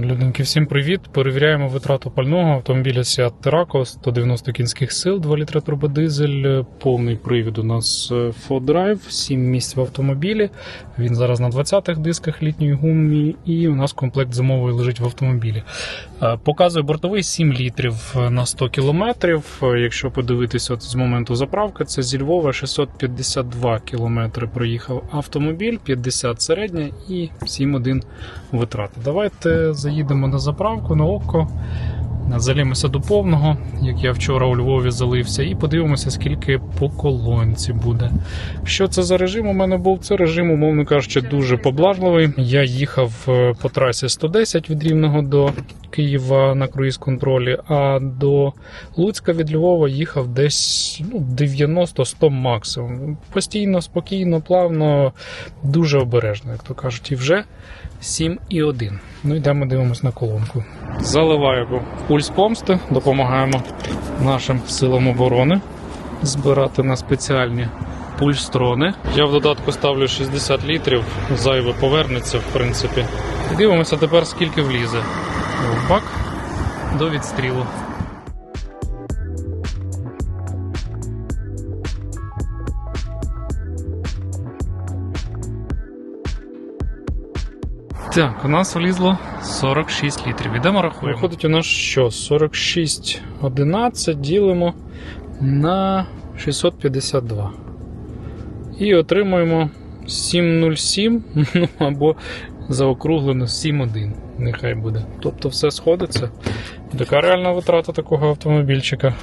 Людинки, всім привіт. Перевіряємо витрату пального автомобіля Seat Terraco 190 кінських сил, 2 літра турбодизель, повний привід у нас е, 4Drive, 7 місць в автомобілі. Він зараз на 20-х дисках літньої гумі, і у нас комплект зимовий лежить в автомобілі. Е, Показує бортовий 7 літрів на 100 кілометрів. Е, Якщо подивитися от з моменту заправки, це зі Львова 652 кілометри проїхав автомобіль, 50 середня і 7,1 витрати. Давайте заїдемо на заправку на око. Залімося до повного, як я вчора у Львові залився, і подивимося, скільки по колонці буде. Що це за режим? У мене був це режим, умовно кажучи, дуже поблажливий. Я їхав е, по трасі 110 від Рівного до Києва на круїз контролі, а до Луцька від Львова їхав десь ну, 90-100 максимум. Постійно, спокійно, плавно, дуже обережно, як то кажуть, і вже 7,1. Ну йдемо дивимось на колонку. Заливаємо пульс помсти, допомагаємо нашим силам оборони збирати на спеціальні пульстрони. Я в додатку ставлю 60 літрів, зайве повернеться, в принципі. Дивимося тепер, скільки влізе в бак до відстрілу. Так, у нас влізло 46 літрів. Ідемо рахуємо. Виходить у нас що? 46 11 ділимо на 652. І отримуємо 707, ну або заокруглено 7,1. Нехай буде. Тобто все сходиться. Така реальна витрата такого автомобільчика.